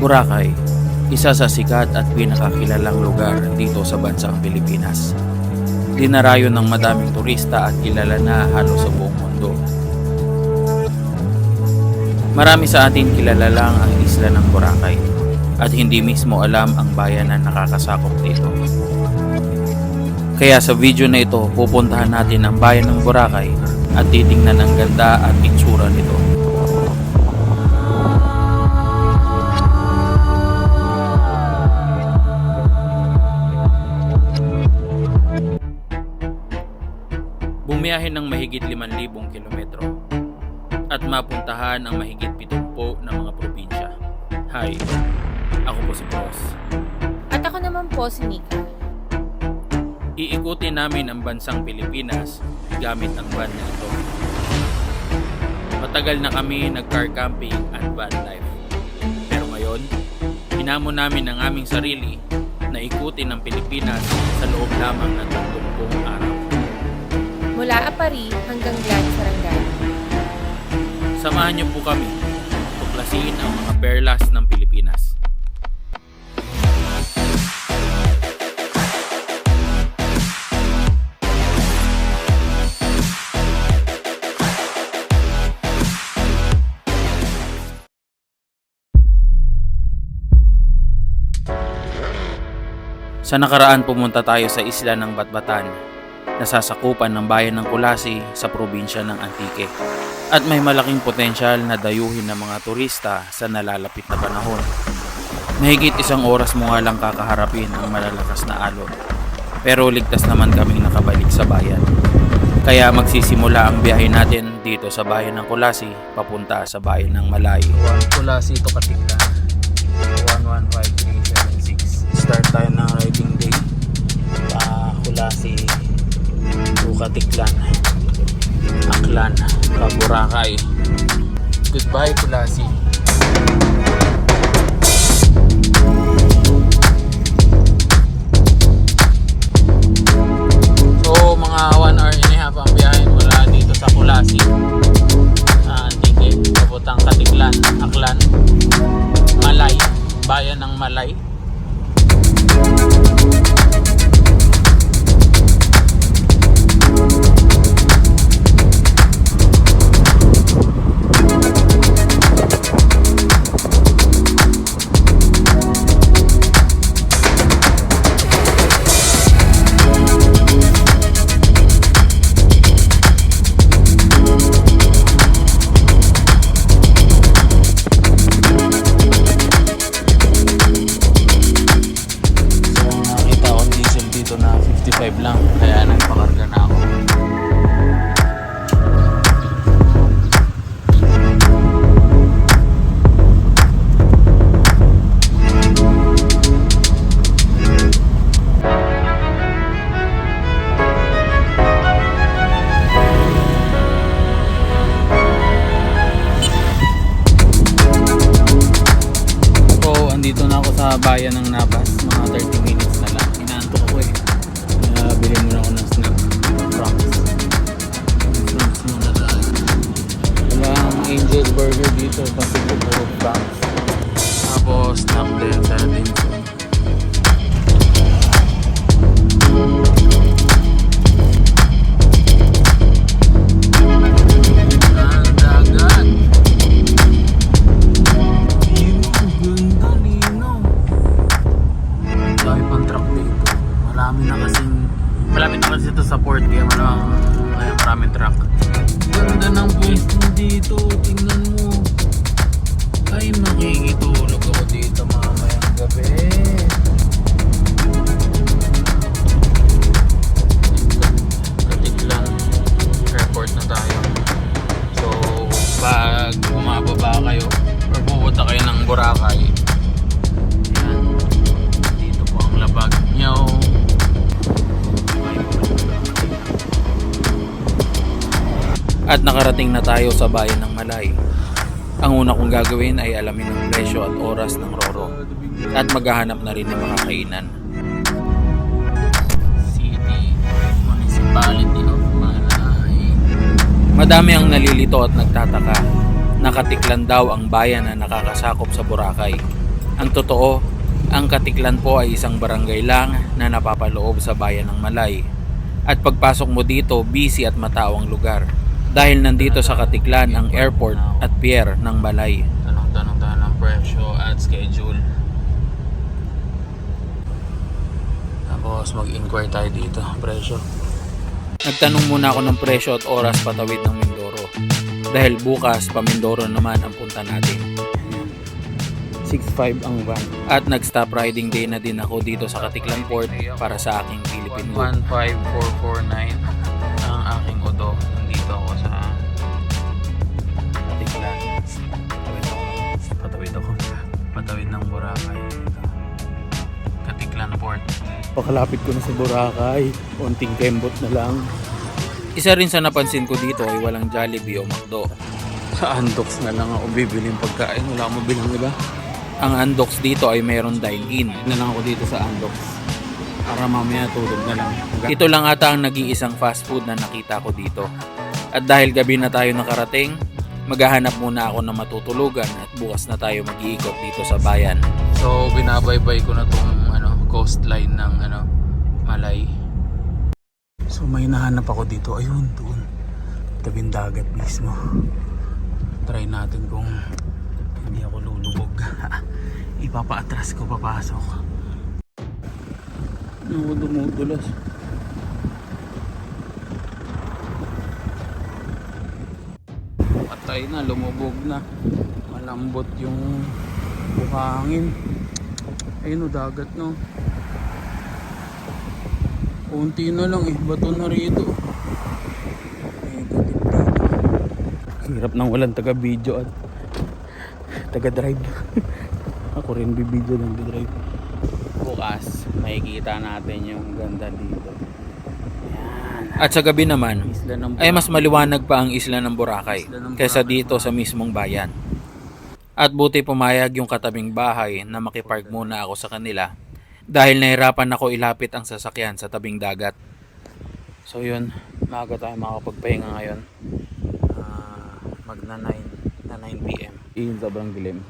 Boracay, isa sa sikat at pinakakilalang lugar dito sa bansang Pilipinas. Dinarayo ng madaming turista at kilala na halos sa buong mundo. Marami sa atin kilala lang ang isla ng Boracay at hindi mismo alam ang bayan na nakakasakop dito. Kaya sa video na ito, pupuntahan natin ang bayan ng Boracay at titingnan ang ganda at itsura nito. Bumiyahe ng mahigit 5,000 kilometro at mapuntahan ang mahigit 70 ng mga probinsya. Hi, ako po si Boss. At ako naman po si Nika. Iikutin namin ang bansang Pilipinas gamit ang van na ito. Matagal na kami nag-car camping at van life. Pero ngayon, hinamon namin ang aming sarili na ikutin ang Pilipinas sa loob lamang ng 30 araw. Mula Apari hanggang Gran Sarangani. Samahan niyo po kami tuklasin ang mga perlas ng Pilipinas. Sa nakaraan pumunta tayo sa isla ng Batbatan, nasasakupan ng bayan ng Kulasi sa probinsya ng Antique at may malaking potensyal na dayuhin ng mga turista sa nalalapit na panahon. Mahigit isang oras mo nga lang kakaharapin ang malalakas na alon. Pero ligtas naman kaming nakabalik sa bayan. Kaya magsisimula ang biyahe natin dito sa bayan ng Kulasi papunta sa bayan ng Malay. Kulasi to Katiklan. 115376. Start tayo ng riding day. Pa Kulasi Katiklan. Aklan, Boracay. Goodbye, Kulasi. Bayan ng Navas. At nakarating na tayo sa bayan ng Malay. Ang una kong gagawin ay alamin ang presyo at oras ng Roro at maghahanap na rin ng mga kainan. City Municipality of Malay. Madami ang nalilito at nagtataka. Nakatiklan daw ang bayan na nakakasakop sa Boracay. Ang totoo, ang Katiklan po ay isang barangay lang na napapaloob sa bayan ng Malay. At pagpasok mo dito, busy at matao ang lugar. Dahil nandito sa Katiklan ang airport at pier ng Malay. Tanong-tanong tayo ng presyo at schedule. Tapos mag-inquire tayo dito, presyo. Nagtanong muna ako ng presyo at oras patawid ng Mindoro. Dahil bukas, pa Mindoro naman ang punta natin. 6.5 ang van. At nag-stop riding day na din ako dito sa Katiklan Port para sa aking Philippine Book. 15449 Boracay. Katiklan Port. Pakalapit ko na sa Boracay. Unting kembot na lang. Isa rin sa napansin ko dito ay walang Jollibee o McDo. Sa Andox na lang ako bibiling pagkain. Wala mo bilang iba. Ang Andox dito ay mayroon dine-in. Na lang ako dito sa Andox. Para mamaya tulog na lang. Ito lang ata ang nag-iisang fast food na nakita ko dito. At dahil gabi na tayo nakarating, maghahanap muna ako ng matutulugan at bukas na tayo mag-iikot dito sa bayan. So, binabaybay ko na tong ano, coastline ng ano, Malay. So, may nahanap ako dito. Ayun, doon. Tabing dagat mismo. Try natin kung hindi ako lulubog. Ipapaatras ko papasok. Ano, dumudulas. Patay na, lumubog na. Malambot yung buhangin. Ayun o, dagat no. Kunti na lang eh, bato na rito. Hirap nang walang taga-video at taga-drive. Ako rin bibidyo ng drive. Bukas, makikita natin yung ganda dito. At sa gabi naman, ay mas maliwanag pa ang isla ng Boracay kaysa dito sa mismong bayan. At buti pumayag yung katabing bahay na makipark muna ako sa kanila dahil nahirapan ako ilapit ang sasakyan sa tabing dagat. So yun, maaga tayo makapagpahinga ngayon. Ah, magna 9 na 9 p.m. Iyon sobrang dilim.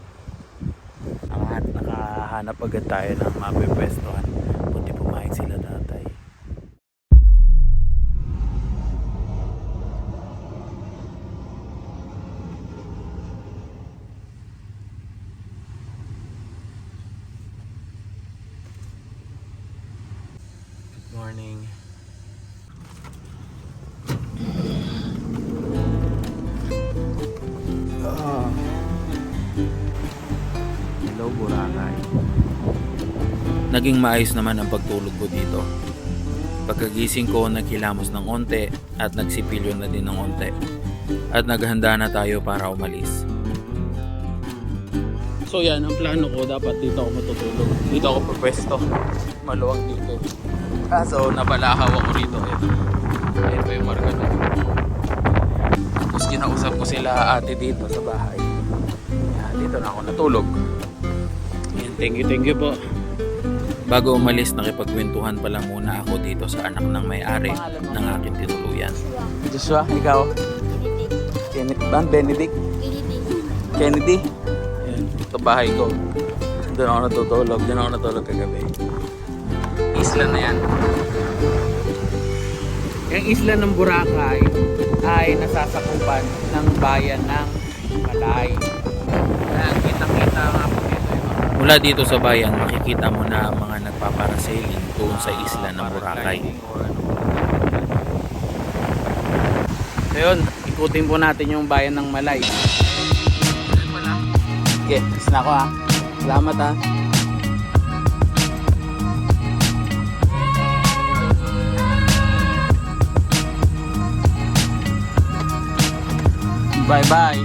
Nakahanap, nakahanap agad tayo ng mapipwestuhan. Buti pumayag sila tatay. Naging maayos naman ang pagtulog ko dito. Pagkagising ko, naghilamos ng onte at nagsipilyo na din ng onte. At naghanda na tayo para umalis. So yan, ang plano ko, dapat dito ako matutulog. Dito ako pagpwesto. Maluwag dito. Kaso, napalahaw ako rito. Ito. Ayun pa yung marka doon. Tapos kinausap ko sila ate dito sa bahay. Yan, dito na ako natulog. Yan, thank you, thank you po. Bago umalis, nakipagkwentuhan pala muna ako dito sa anak ng may-ari ng aking tinuluyan. Joshua, ikaw? Kenneth ba? Benedict? Kennedy? Ayan, ito bahay ko. Doon ako natutulog. Doon ako natulog kagabi. Isla na yan. Yung isla ng Boracay ay nasasakupan ng bayan ng Malay. Ayan, kita-kita nga po dito Mula dito sa bayan, makikita mo na ang mga nagpaparasailing doon sa isla ng Boracay. So yun, ikutin po natin yung bayan ng Malay. Okay, kiss na ako ha. Salamat ha. Bye bye.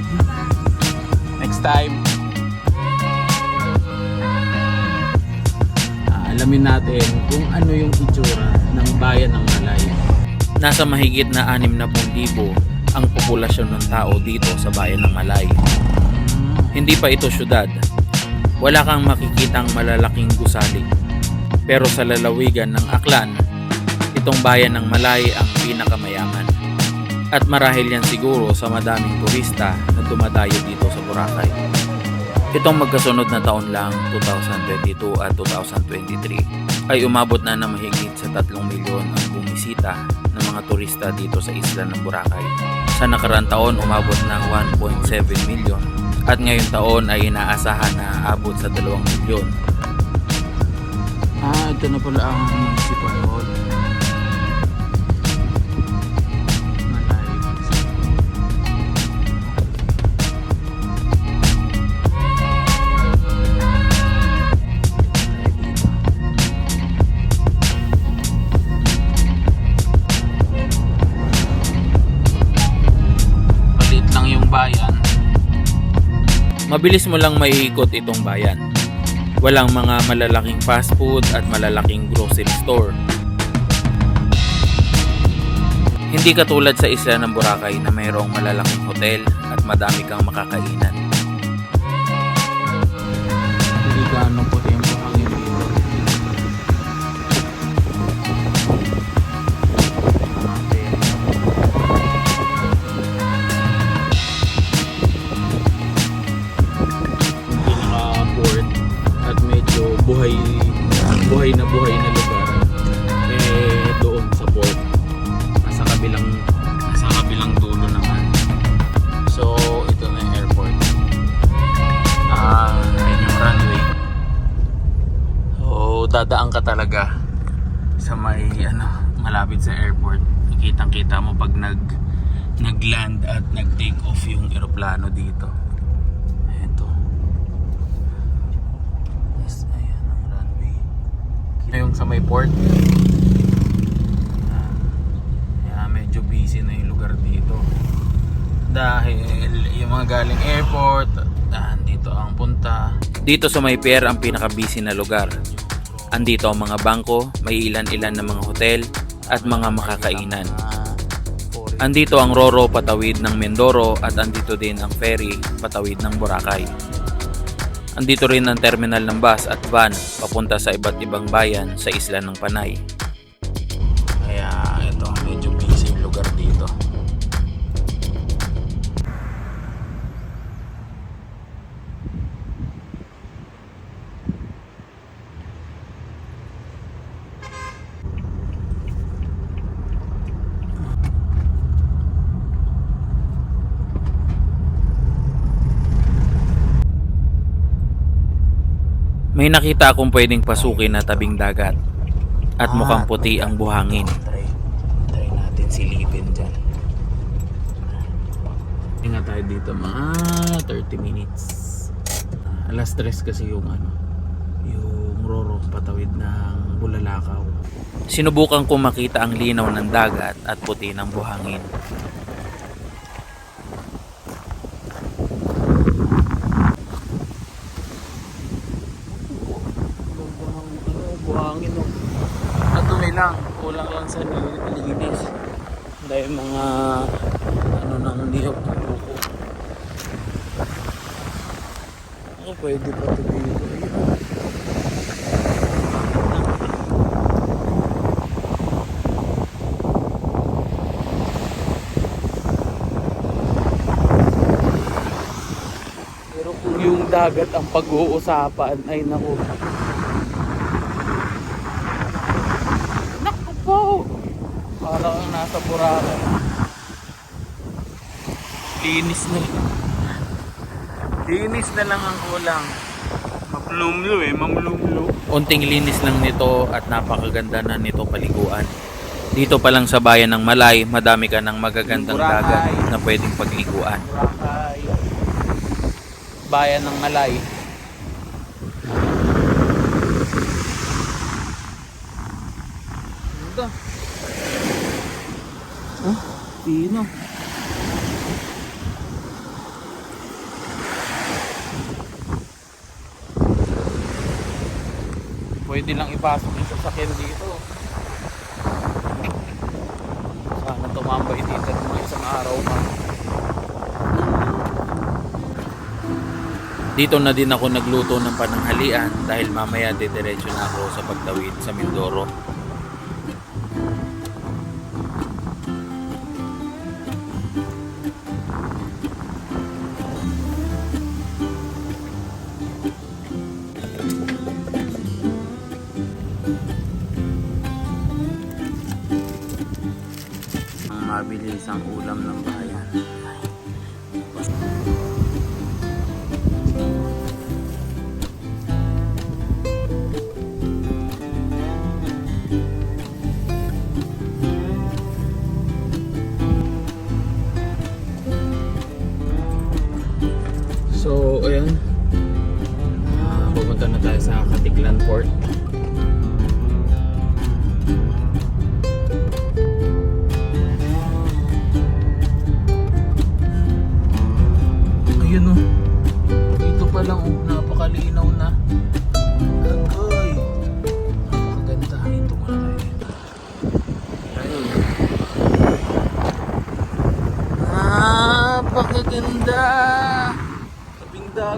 Next time. Alamin natin kung ano yung itsura ng bayan ng Malay. Nasa mahigit na 60,000 ang populasyon ng tao dito sa bayan ng Malay. Hindi pa ito syudad. Wala kang makikitang malalaking gusali. Pero sa lalawigan ng Aklan, itong bayan ng Malay ang pinakamayaman. At marahil yan siguro sa madaming turista na dumadayo dito sa Boracay. Itong magkasunod na taon lang, 2022 at 2023, ay umabot na ng mahigit sa 3 milyon ang bumisita ng mga turista dito sa isla ng Boracay. Sa nakaraan taon, umabot ng 1.7 milyon at ngayong taon ay inaasahan na aabot sa 2 milyon. Ah, ito na pala ang municipal bayan. Mabilis mo lang maiikot itong bayan. Walang mga malalaking fast food at malalaking grocery store. Hindi katulad sa isla ng Boracay na mayroong malalaking hotel at madami kang makakainan. Hindi gaano puti buhay buhay na buhay na lugar eh doon sa port. Nasa kabilang nasa kabilang dulo naman. So ito na yung airport. Ah ayun yung runway. So dadaan ka talaga sa may ano malapit sa airport. Kitang kita mo pag nag nag-land at nag-take off yung eroplano dito ito Yes, ayan ang runway. Ito yung sa may port. Kaya medyo busy na yung lugar dito. Dahil yung mga galing airport, ah, dito ang punta. Dito sa may pier ang pinaka-busy na lugar. Andito ang mga bangko, may ilan-ilan na mga hotel at mga makakainan. Andito ang Roro patawid ng Mindoro at andito din ang ferry patawid ng Boracay. Andito rin ang terminal ng bus at van papunta sa iba't ibang bayan sa isla ng Panay. May nakita akong pwedeng pasukin na tabing dagat at Ah, mukhang puti ang buhangin. Try, try natin silipin dyan. Hinga tayo dito mga 30 minutes. Ah, Alas 3 kasi yung ano, yung Roro patawid ng Bulalakaw. Sinubukan ko makita ang linaw ng dagat at puti ng buhangin oh. Natumi lang, kulang lang sa linis. Dahil mga ano nang niyog ng buko. Ako pwede pa ito dito. Pero kung yung dagat ang pag-uusapan ay naku. Naku po! Parang nasa Boracay. Linis na. Linis na lang ang kulang. Mamlumlo eh, mamlumlo. Unting linis lang nito at napakaganda na nito paliguan. Dito pa lang sa bayan ng Malay, madami ka ng magagandang Boracay. dagat na pwedeng pagliguan. Bayan ng Malay. Ganda. Huh? Pino. Pwede lang ipasok yung sasakyan dito. Sana tumambay dito mga isang araw pa. Dito na din ako nagluto ng pananghalian dahil mamaya didiretso na ako sa pagtawid sa Mindoro.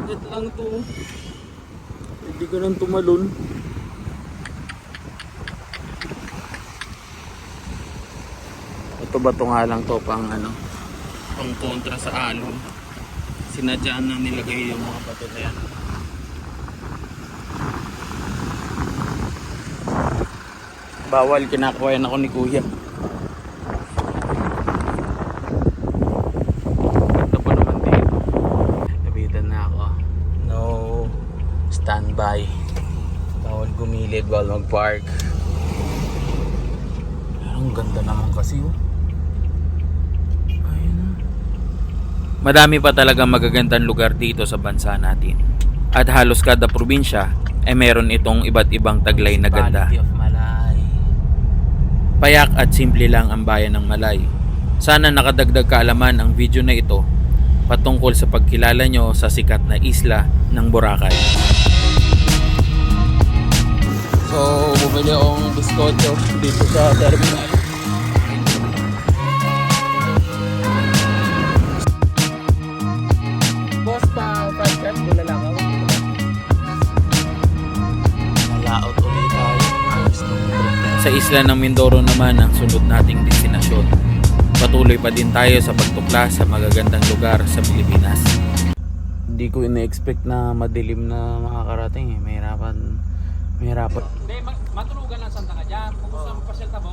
Dagat lang to. Hindi ka nang tumalon. Ito ba to nga lang to pang ano? Pang kontra sa alon. Sinadyaan na nilagay yung mga bato na yan. Bawal, kinakawayan ako ni kuya. Ito po naman dito. Nabitan na ako. No standby. Bawal gumilid, bawal mag-park. Ang ganda naman kasi oh. Ayun ah. Madami pa talaga magagandang lugar dito sa bansa natin. At halos kada probinsya ay meron itong iba't ibang taglay na ganda. Payak at simple lang ang bayan ng Malay. Sana nakadagdag kaalaman ang video na ito patungkol sa pagkilala nyo sa sikat na isla ng Boracay. So, bumili akong biskoto dito sa terminal. Boss pa, wala lang ako. Nalaot ulit tayo. Sa isla ng Mindoro naman ang sunod nating destinasyon. Patuloy pa din tayo sa pagtuklas sa magagandang lugar sa Pilipinas. Hindi ko ina-expect na madilim na makakarating eh. Mahirapan. Mahirapan. Hindi, ma- matulugan lang santa ka dyan. Kung gusto mo pasyal tabo,